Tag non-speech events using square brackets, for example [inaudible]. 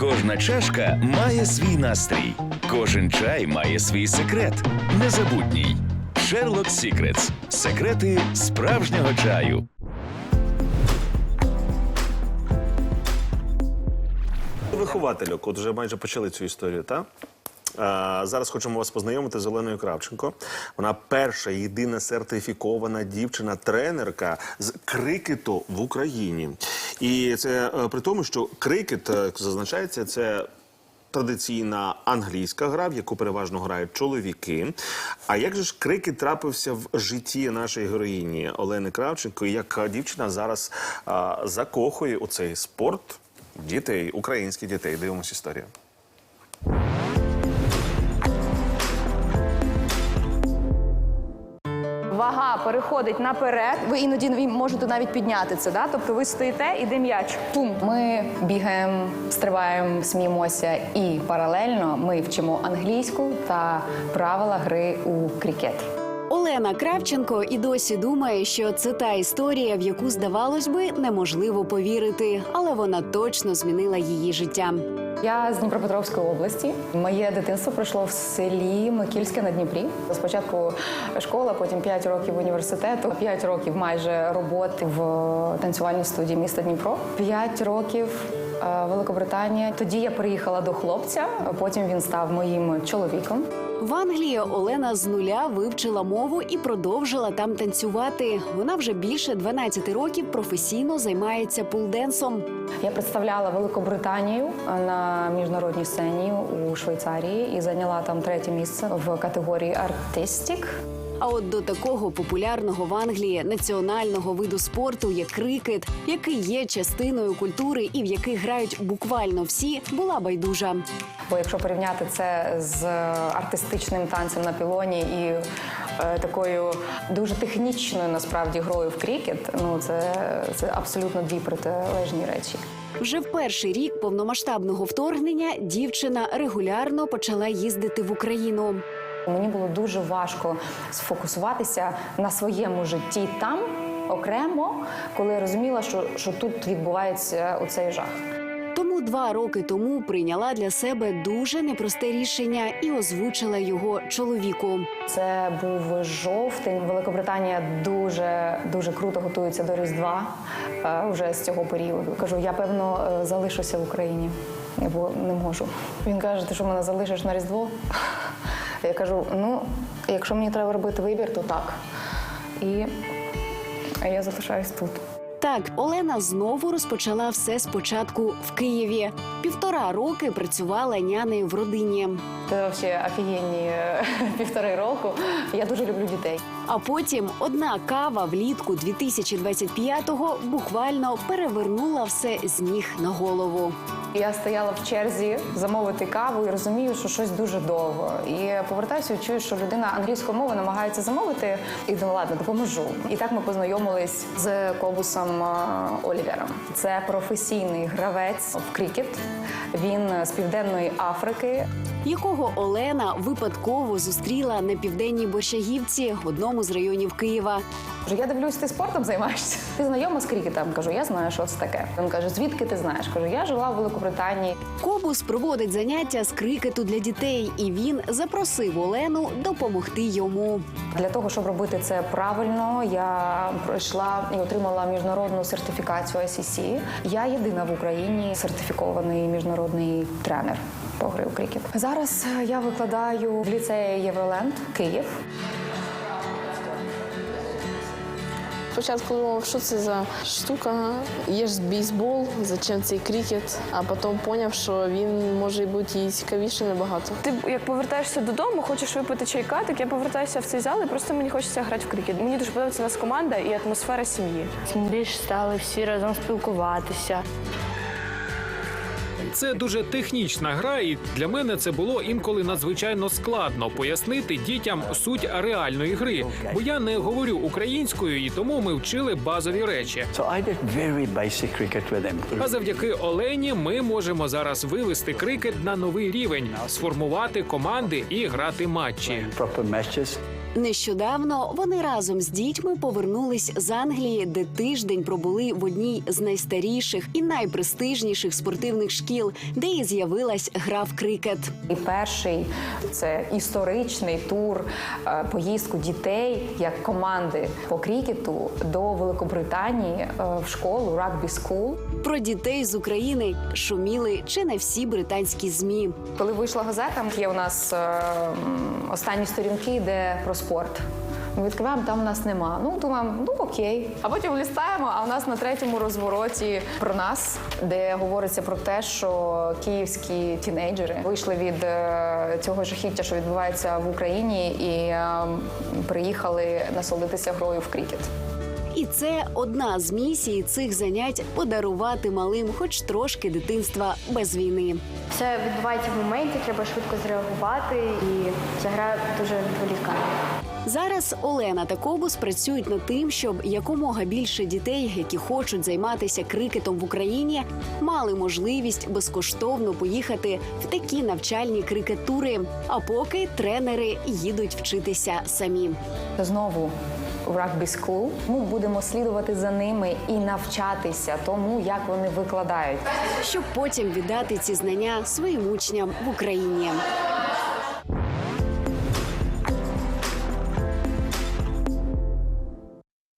Кожна чашка має свій настрій, кожен чай має свій секрет. Незабутній. Sherlock Secrets. Секрети справжнього чаю. Виховательок, от вже майже почали цю історію, так? Зараз хочемо вас познайомити з Оленою Кравченко. Вона перша єдина сертифікована дівчина-тренерка з крикету в Україні. І це е, при тому, що крикет, е, зазначається, це традиційна англійська гра, в яку переважно грають чоловіки. А як же ж крикет трапився в житті нашої героїні Олени Кравченко, як е, дівчина зараз а, закохує у цей спорт дітей, українських дітей? Дивимось історію. Вага переходить наперед. Ви іноді можете навіть підняти це. Да? Тобто ви стоїте, іде м'яч. Пум. Ми бігаємо, стрибаємо, сміємося і паралельно ми вчимо англійську та правила гри у крикет. Олена Кравченко і досі думає, що це та історія, в яку здавалось би неможливо повірити, але вона точно змінила її життя. Я з Дніпропетровської області. Моє дитинство пройшло в селі Микільське на Дніпрі. Спочатку школа, потім 5 років університету, 5 років майже роботи в танцювальній студії міста Дніпро, 5 років. Великобританія. Тоді я приїхала до хлопця, потім він став моїм чоловіком. В Англії Олена з нуля вивчила мову і продовжила там танцювати. Вона вже більше 12 років професійно займається пулденсом. Я представляла Великобританію на міжнародній сцені у Швейцарії і зайняла там третє місце в категорії артистік. А от до такого популярного в Англії національного виду спорту, як крикет, який є частиною культури і в який грають буквально всі, була байдужа. Бо якщо порівняти це з артистичним танцем на пілоні і е, такою дуже технічною насправді грою в крікет, ну це, це абсолютно дві протилежні речі. Вже в перший рік повномасштабного вторгнення дівчина регулярно почала їздити в Україну. Мені було дуже важко сфокусуватися на своєму житті там окремо, коли я розуміла, що, що тут відбувається оцей жах. Тому два роки тому прийняла для себе дуже непросте рішення і озвучила його чоловіку. Це був жовтень. Великобританія дуже дуже круто готується до Різдва е, вже з цього періоду. Кажу, я певно е, залишуся в Україні, бо не можу. Він каже, ти що мене залишиш на Різдво? Я кажу: ну, якщо мені треба робити вибір, то так. І я залишаюсь тут. Так, Олена знову розпочала все спочатку в Києві. Півтора роки працювала нянею в родині. Це взагалі офігенні е, [laughs] півтори року. Я дуже люблю дітей. А потім одна кава влітку 2025-го буквально перевернула все з ніг на голову. Я стояла в черзі замовити каву і розумію, що щось дуже довго. І повертаюся і чую, що людина англійською мовою намагається замовити. І думаю, ладно, допоможу. І так ми познайомились з Кобусом е, Олівером. Це професійний гравець в крікет. Він з південної Африки. якого Олена випадково зустріла на південній Борщагівці, одному з районів Києва. Я дивлюсь, ти спортом займаєшся. [laughs] Ти знайома з крікетом? Кажу, я знаю, що це таке. Він каже, звідки ти знаєш? Кажу, я жила в Великобританії. Кобус проводить заняття з крикету для дітей, і він запросив Олену допомогти йому. Для того, щоб робити це правильно, я пройшла і отримала міжнародну сертифікацію ICC. Я єдина в Україні сертифікований міжнародний тренер по гри у крикет. Зараз я викладаю в ліцеї Євроленд Київ. Спочатку думав, що це за штука. Є ж бейсбол, зачем цей крикет, а потім зрозумів, що він може бути і цікавіше набагато. Ти як повертаєшся додому, хочеш випити чайка, так я повертаюся в цей зал і просто мені хочеться грати в крикет. Мені дуже подобається у нас команда і атмосфера сім'ї. Більш стали всі разом спілкуватися. Це дуже технічна гра, і для мене це було інколи надзвичайно складно пояснити дітям суть реальної гри, бо я не говорю українською, і тому ми вчили базові речі. А завдяки Олені ми можемо зараз вивести крикет на новий рівень, сформувати команди і грати матчі. Нещодавно вони разом з дітьми повернулись з Англії, де тиждень пробули в одній з найстаріших і найпрестижніших спортивних шкіл, де і з'явилась гра в крикет. І перший це історичний тур е, поїздку дітей як команди по крікету до Великобританії е, в школу Rugby School. Про дітей з України шуміли чи не всі британські змі. Коли вийшла газета, є у нас е, останні сторінки, де про спорт. Ми відкриваємо, там нас нема. Ну думаємо, ну окей. А потім лістаємо. А у нас на третьому розвороті про нас, де говориться про те, що київські тінейджери вийшли від е, цього жахіття, що відбувається в Україні, і е, приїхали насолодитися грою в крікет. І це одна з місій цих занять подарувати малим, хоч трошки дитинства без війни. Все відбувається в моменті, треба швидко зреагувати, і ця гра дуже відволікає. Зараз Олена та Кобус працюють над тим, щоб якомога більше дітей, які хочуть займатися крикетом в Україні, мали можливість безкоштовно поїхати в такі навчальні крикетури. А поки тренери їдуть вчитися самі. Знову в Rugby School. Ми будемо слідувати за ними і навчатися тому, як вони викладають. щоб потім віддати ці знання своїм учням в Україні.